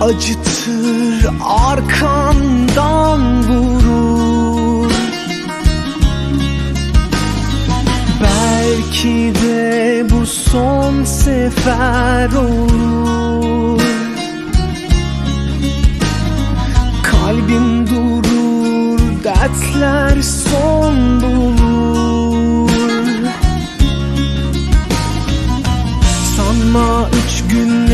acıtır arkandan vurur. Belki de bu son sefer olur. Kalbim durur, dertler son bulur. Sanma üç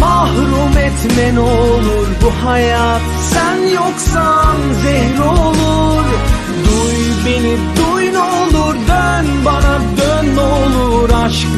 Mahrum etme ne olur bu hayat. Sen yoksan zehr olur. Duy beni duy ne olur. Dön bana dön ne olur. Aşk